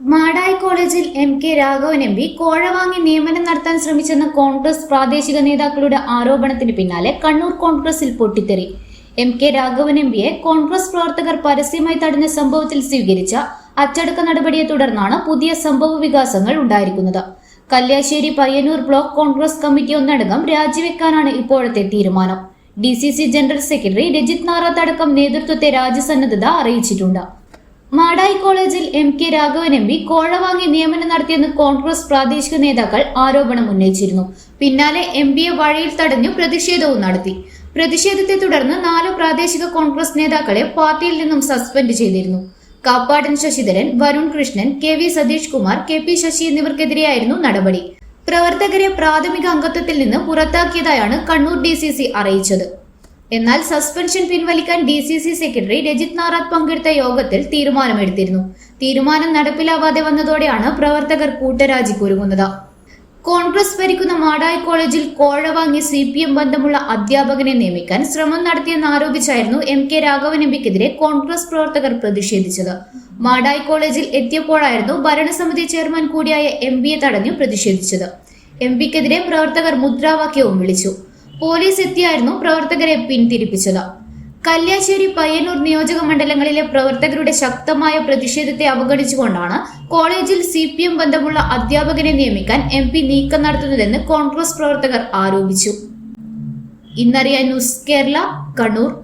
മാടായി കോളേജിൽ M K Raghavan M P കോഴ വാങ്ങി നിയമനം നടത്താൻ ശ്രമിച്ചെന്ന കോൺഗ്രസ് പ്രാദേശിക നേതാക്കളുടെ ആരോപണത്തിന് പിന്നാലെ കണ്ണൂർ കോൺഗ്രസിൽ പൊട്ടിത്തെറി. എം കെ രാഘവൻ എം പിയെ കോൺഗ്രസ് പ്രവർത്തകർ പരസ്യമായി തടഞ്ഞ സംഭവത്തിൽ സ്വീകരിച്ച അച്ചടക്ക നടപടിയെ തുടർന്നാണ് പുതിയ സംഭവ വികാസങ്ങൾ ഉണ്ടായിരിക്കുന്നത്. കല്യാശ്ശേരി പയ്യന്നൂർ ബ്ലോക്ക് കോൺഗ്രസ് കമ്മിറ്റി ഒന്നടങ്കം രാജിവെക്കാനാണ് ഇപ്പോഴത്തെ തീരുമാനം. D C C general secretary Rajith Narath അടക്കം നേതൃത്വത്തെ രാജ്യസന്നദ്ധത അറിയിച്ചിട്ടുണ്ട്. മാടായി കോളേജിൽ M K Raghavan M P കോഴ വാങ്ങി നിയമനം നടത്തിയെന്ന് കോൺഗ്രസ് പ്രാദേശിക നേതാക്കൾ ആരോപണം ഉന്നയിച്ചിരുന്നു. പിന്നാലെ എം പിയെ വഴിയിൽ തടഞ്ഞു പ്രതിഷേധവും നടത്തി. പ്രതിഷേധത്തെ തുടർന്ന് നാല് പ്രാദേശിക കോൺഗ്രസ് നേതാക്കളെ പാർട്ടിയിൽ നിന്നും സസ്പെൻഡ് ചെയ്തിരുന്നു. Kappadan Sasidharan Varun Krishnan K V Satheesh Kumar K P Sasi എന്നിവർക്കെതിരെയായിരുന്നു നടപടി. പ്രവർത്തകരെ പ്രാഥമിക അംഗത്വത്തിൽ നിന്ന് പുറത്താക്കിയതായാണ് കണ്ണൂർ ഡി സി സി അറിയിച്ചത്. എന്നാൽ സസ്പെൻഷൻ പിൻവലിക്കാൻ D C C secretary Rajith Narath പങ്കെടുത്ത യോഗത്തിൽ തീരുമാനമെടുത്തിരുന്നു. തീരുമാനം നടപ്പിലാവാതെ വന്നതോടെയാണ് പ്രവർത്തകർ കൂട്ടരാജിക്കൊരുങ്ങുന്നത് കോൺഗ്രസ് ഭരിക്കുന്ന മാടായി കോളേജിൽ കോഴ വാങ്ങി സി പി എം ബന്ധമുള്ള അധ്യാപകനെ നിയമിക്കാൻ ശ്രമം നടത്തിയെന്ന് ആരോപിച്ചായിരുന്നു എം കെ രാഘവൻ എംപിക്കെതിരെ കോൺഗ്രസ് പ്രവർത്തകർ പ്രതിഷേധിച്ചത്. മാടായി കോളേജിൽ എത്തിയപ്പോഴായിരുന്നു ഭരണസമിതി ചെയർമാൻ കൂടിയായ എം പിയെ തടഞ്ഞു പ്രതിഷേധിച്ചത്. എം പിക്കെതിരെ പ്രവർത്തകർ മുദ്രാവാക്യവും വിളിച്ചു. പോലീസ് എത്തിയായിരുന്നു പ്രവർത്തകരെ പിന്തിരിപ്പിച്ചത്. കല്യാശ്ശേരി പയ്യന്നൂർ നിയോജക മണ്ഡലങ്ങളിലെ പ്രവർത്തകരുടെ ശക്തമായ പ്രതിഷേധത്തെ അവഗണിച്ചുകൊണ്ടാണ് കോളേജിൽ സി പി എം ബന്ധമുള്ള അധ്യാപകനെ നിയമിക്കാൻ എം പി നീക്കം നടത്തുന്നതെന്ന് കോൺഗ്രസ് പ്രവർത്തകർ ആരോപിച്ചു. ഇന്നറിയാൻ ന്യൂസ് കേരള കണ്ണൂർ.